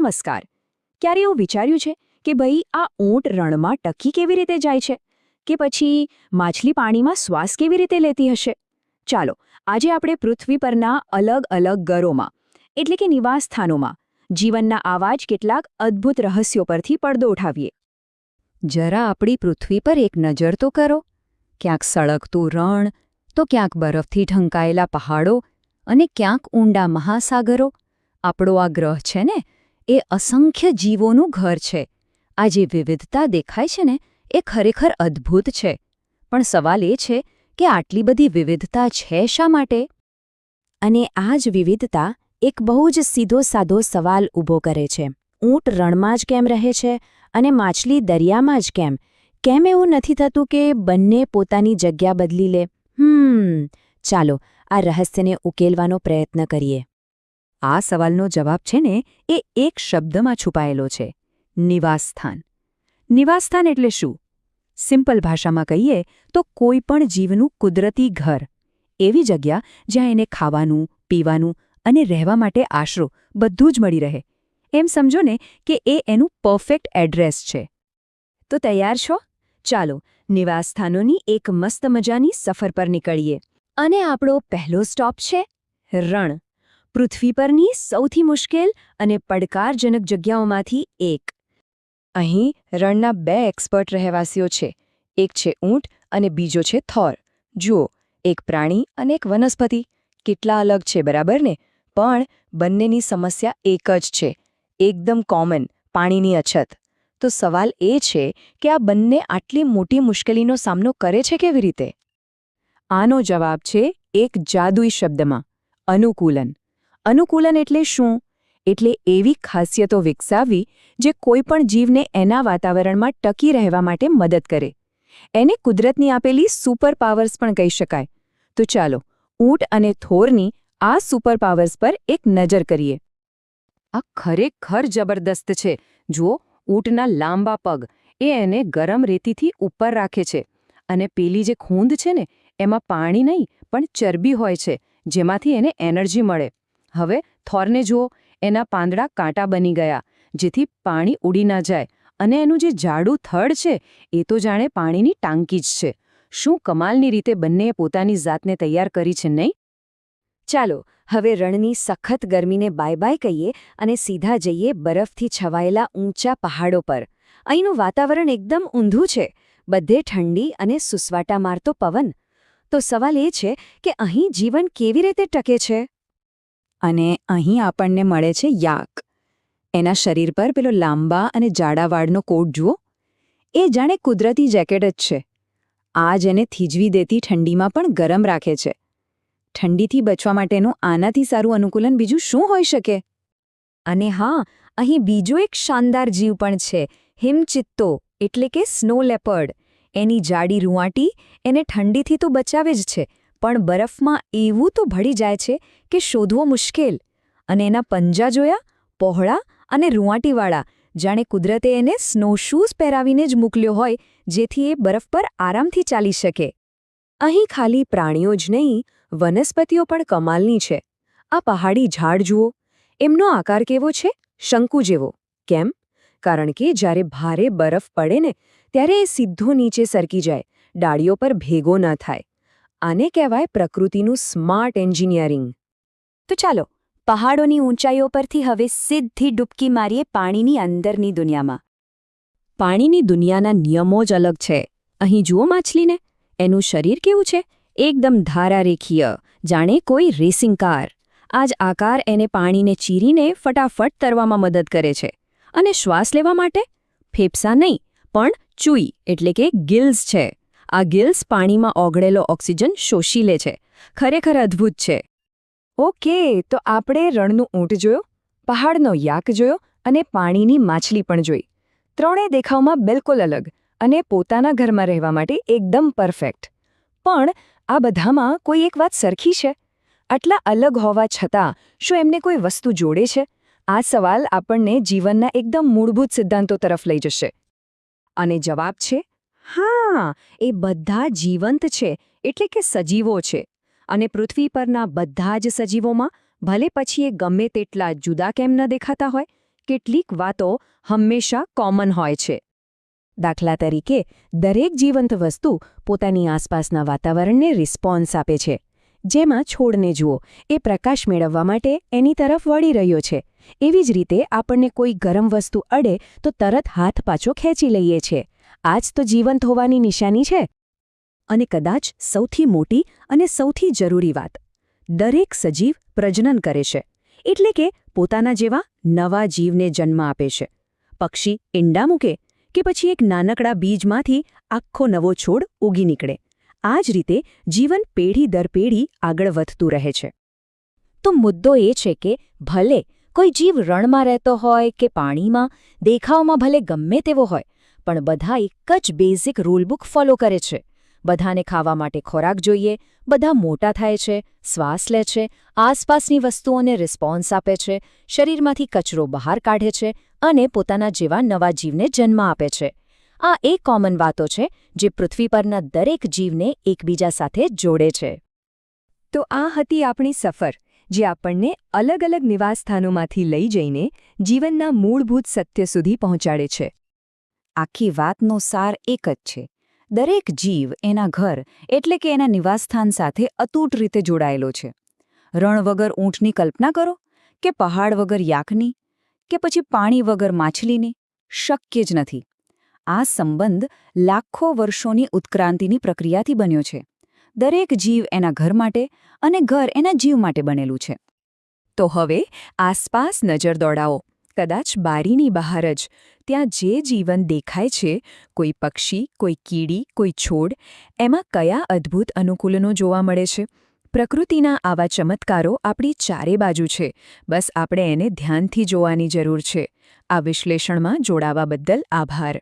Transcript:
નમસ્કાર. ક્યારે એવું વિચાર્યું છે કે ભાઈ આ ઊંટ રણમાં ટકી કેવી રીતે જાય છે? કે પછી માછલી પાણીમાં શ્વાસ કેવી રીતે લેતી હશે? ચાલો, આજે આપણે પૃથ્વી પરના અલગ અલગ ગરોમાં, એટલે કે નિવાસસ્થાનોમાં, જીવનના આવા જ કેટલાક અદ્ભુત રહસ્યો પરથી પડદો ઉઠાવીએ. જરા આપણી પૃથ્વી પર એક નજર તો કરો. ક્યાંક સળગતું રણ, તો ક્યાંક બરફથી ઢંકાયેલા પહાડો અને ક્યાંક ઊંડા મહાસાગરો. આપણો આ ગ્રહ છે ને એ અસંખ્ય જીવોનું ઘર છે. આ જે વિવિધતા દેખાય છે ને, એ ખરેખર અદ્ભુત છે. પણ સવાલ એ છે કે આટલી બધી વિવિધતા છે શા માટે? અને આ જ વિવિધતા એક બહુ જ સીધો સાધો સવાલ ઊભો કરે છે. ઊંટ રણમાં જ કેમ રહે છે અને માછલી દરિયામાં જ કેમ? કેમ એવું નથી થતું કે બંને પોતાની જગ્યા બદલી લે? હમ, ચાલો આ રહસ્યને ઉકેલવાનો પ્રયત્ન કરીએ. આ સવાલનો જવાબ છે ને, એ એક શબ્દમાં છુપાયેલો છે. નિવાસસ્થાન. નિવાસસ્થાન એટલે શું? સિમ્પલ ભાષામાં કહીએ તો કોઈ પણ જીવનું કુદરતી ઘર. એવી જગ્યા જ્યાં એને ખાવાનું, પીવાનું અને રહેવા માટે આશરો બધું જ મળી રહે. એમ સમજો ને કે એ એનું પરફેક્ટ એડ્રેસ છે. તો તૈયાર છો? ચાલો, નિવાસસ્થાનોની એક મસ્ત મજાની સફર પર નીકળીએ. અને આપણો પહેલો સ્ટોપ છે રણ. પૃથ્વી પરની સૌથી મુશ્કેલ અને પડકારજનક જગ્યાઓમાંથી એક. અહીં રણના બે એક્સપર્ટ રહેવાસીઓ છે. એક છે ઊંટ અને બીજો છે થોર. જુઓ, એક પ્રાણી અને એક વનસ્પતિ. કેટલા અલગ છે, બરાબર ને? પણ બંનેની સમસ્યા એક જ છે. એકદમ કોમન પાણીની અછત. તો સવાલ એ છે કે આ બંને આટલી મોટી મુશ્કેલીનો સામનો કરે છે કેવી રીતે? આનો જવાબ છે એક જાદુઈ શબ્દમાં, અનુકૂલન. અનુકૂલન એટલે શું? એટલે એવી ખાસિયતો વિકસાવવી જે કોઈપણ જીવને એના વાતાવરણમાં ટકી રહેવા માટે મદદ કરે. એને કુદરતની આપેલી સુપર પાવર્સ પણ કહી શકાય. તો ચાલો, ઊંટ અને થોરની આ સુપર પાવર્સ પર એક નજર કરીએ. આ ખરેખર જબરદસ્ત છે. જુઓ, ઊંટના લાંબા પગ, એ એને ગરમ રેતીથી ઉપર રાખે છે. અને પેલી જે ખૂંદ છે ને, એમાં પાણી નહીં, પણ ચરબી હોય છે, જેમાંથી એને એનર્જી મળે. હવે થોરને જુઓ, એના પાંદડા કાંટા બની ગયા, જેથી પાણી ઉડી ના જાય. અને એનું જે જાડું થડ છે, એ તો જાણે પાણીની ટાંકી જ છે. શું કમાલની રીતે બંનેએ પોતાની જાતને તૈયાર કરી છે નહીં? ચાલો, હવે રણની સખત ગરમીને બાય બાય કહીએ અને સીધા જઈએ બરફથી છવાયેલા ઊંચા પહાડો પર. અહીંનું વાતાવરણ એકદમ ઊંધું છે. બધે ઠંડી અને સુસવાટા મારતો પવન. તો સવાલ એ છે કે અહીં જીવન કેવી રીતે ટકે છે? અને અહીં આપણને મળે છે યાક. એના શરીર પર પેલો લાંબા અને જાડા વાળનો કોટ જુઓ. એ જાણે કુદરતી જેકેટ જ છે. આ જેને થીજવી દેતી ઠંડીમાં પણ ગરમ રાખે છે. ઠંડીથી બચવા માટેનું આનાથી સારું અનુકૂલન બીજું શું હોઈ શકે? અને હા, અહીં બીજો એક શાનદાર જીવ પણ છે, હિમચિત્તો, એટલે કે સ્નો લેપર્ડ. એની જાડી રૂંવાટી એને ઠંડીથી તો બચાવે જ છે પણ બરફમાં એવું તો ભળી જાય છે કે શોધવો મુશ્કેલ. અને એના પંજા જોયા, પહોળા અને રૂંવાટીવાળા, જાણે કુદરતે એને સ્નોશૂઝ પહેરાવીને જ મોકલ્યો હોય, જેથી એ બરફ પર આરામથી ચાલી શકે. અહીં ખાલી પ્રાણીઓ જ નહીં, વનસ્પતિઓ પણ કમાલની છે. આ પહાડી ઝાડ જુઓ, એમનો આકાર કેવો છે? શંકુ જેવો. કેમ? કારણ કે જ્યારે ભારે બરફ પડે ને, ત્યારે એ સીધો નીચે સરકી જાય, ડાળીઓ પર ભેગો ન થાય. આને કહેવાય પ્રકૃતિનું સ્માર્ટ એન્જિનિયરિંગ. તો ચાલો, પહાડોની ઊંચાઈઓ પરથી હવે સીધી ડૂબકી મારીએ પાણીની અંદરની દુનિયામાં. પાણીની દુનિયાના નિયમો જ અલગ છે. અહીં જુઓ માછલીને, એનું શરીર કેવું છે? એકદમ ધારારેખીય, જાણે કોઈ રેસિંગ કાર. આ જ આકાર એને પાણીને ચીરીને ફટાફટ તરવામાં મદદ કરે છે. અને શ્વાસ લેવા માટે? ફેફસા નહીં, પણ ચૂઈ, એટલે કે ગિલ્સ છે. આ ગિલ્સ પાણીમાં ઓગળેલો ઓક્સિજન શોષી લે છે. ખરેખર અદ્ભુત છે. ઓકે, તો આપણે રણનું ઊંટ જોયો, પહાડનો યાક જોયો અને પાણીની માછલી પણ જોઈ. ત્રણેય દેખાવમાં બિલકુલ અલગ અને પોતાના ઘરમાં રહેવા માટે એકદમ પરફેક્ટ. પણ આ બધામાં કોઈ એક વાત સરખી છે? આટલા અલગ હોવા છતાં શું એમને કોઈ વસ્તુ જોડે છે? આ સવાલ આપણને જીવનના એકદમ મૂળભૂત સિદ્ધાંતો તરફ લઈ જશે. અને જવાબ છે હા, એ બધા જીવંત છે, એટલે કે સજીવો છે. અને પૃથ્વી પરના બધા જ સજીવોમાં ભલે પછી એ ગમે તેટલા જુદા કેમ ન દેખાતા હોય, કેટલીક વાતો હંમેશા કોમન હોય છે. દાખલા તરીકે, દરેક જીવંત વસ્તુ પોતાની આસપાસના વાતાવરણને રિસ્પોન્સ આપે છે. જેમાં છોડને જુઓ, એ પ્રકાશ મેળવવા માટે એની તરફ વળી રહ્યો છે. એવી જ રીતે આપણને કોઈ ગરમ વસ્તુ અડે તો તરત હાથ પાછો ખેંચી લઈએ છીએ આ જ તો જીવંત હોવાની નિશાની છે. અને કદાચ સૌથી મોટી અને સૌથી જરૂરી વાત, દરેક સજીવ પ્રજનન કરે છે, એટલે કે પોતાના જેવા નવા જીવને જન્મ આપે છે. પક્ષી ઈંડા મૂકે કે પછી એક નાનકડા બીજમાંથી આખો નવો છોડ ઉગી નીકળે. આ જ રીતે જીવન પેઢી દર પેઢી આગળ વધતું રહે છે. તો મુદ્દો એ છે કે ભલે કોઈ જીવ રણમાં રહેતો હોય કે પાણીમાં, દેખાવમાં ભલે ગમે તેવો હોય પણ બધા એક જ બેઝિક રૂલબુક ફોલો કરે છે. બધાને ખાવા માટે ખોરાક જોઈએ, બધા મોટા થાય છે, શ્વાસ લે છે, આસપાસની વસ્તુઓને રિસ્પોન્સ આપે છે, શરીરમાંથી કચરો બહાર કાઢે છે અને પોતાના જેવા નવા જીવને જન્મ આપે છે. આ એ કોમન વાતો છે જે પૃથ્વી પરના દરેક જીવને એકબીજા સાથે જોડે છે. તો આ હતી આપણી સફર, જે આપણને અલગ અલગ નિવાસસ્થાનોમાંથી લઈ જઈને જીવનના મૂળભૂત સત્ય સુધી પહોંચાડે છે. આખી વાતનો સાર એક જ છે. દરેક જીવ એના ઘર એટલે કે એના નિવાસસ્થાન સાથે અતૂટ રીતે જોડાયેલો છે. રણ વગર ઊંટની કલ્પના કરો કે પહાડ વગર યાકની કે પછી પાણી વગર માછલીની શક્ય જ નથી. આ સંબંધ લાખો વર્ષોની ઉત્ક્રાંતિની પ્રક્રિયાથી બન્યો છે. દરેક જીવ એના ઘર માટે અને ઘર એના જીવ માટે બનેલું છે. તો હવે આસપાસ નજર દોડાવો. કદાચ બારીની બહાર જ. ત્યાં જે જીવન દેખાય છે, કોઈ પક્ષી, કોઈ કીડી, કોઈ છોડ, એમાં કયા અદ્ભુત અનુકૂલનો જોવા મળે છે? પ્રકૃતિના આવા ચમત્કારો આપણી ચારે બાજુ છે. બસ આપણે એને ધ્યાનથી જોવાની જરૂર છે. આ વિશ્લેષણમાં જોડાવા બદલ આભાર.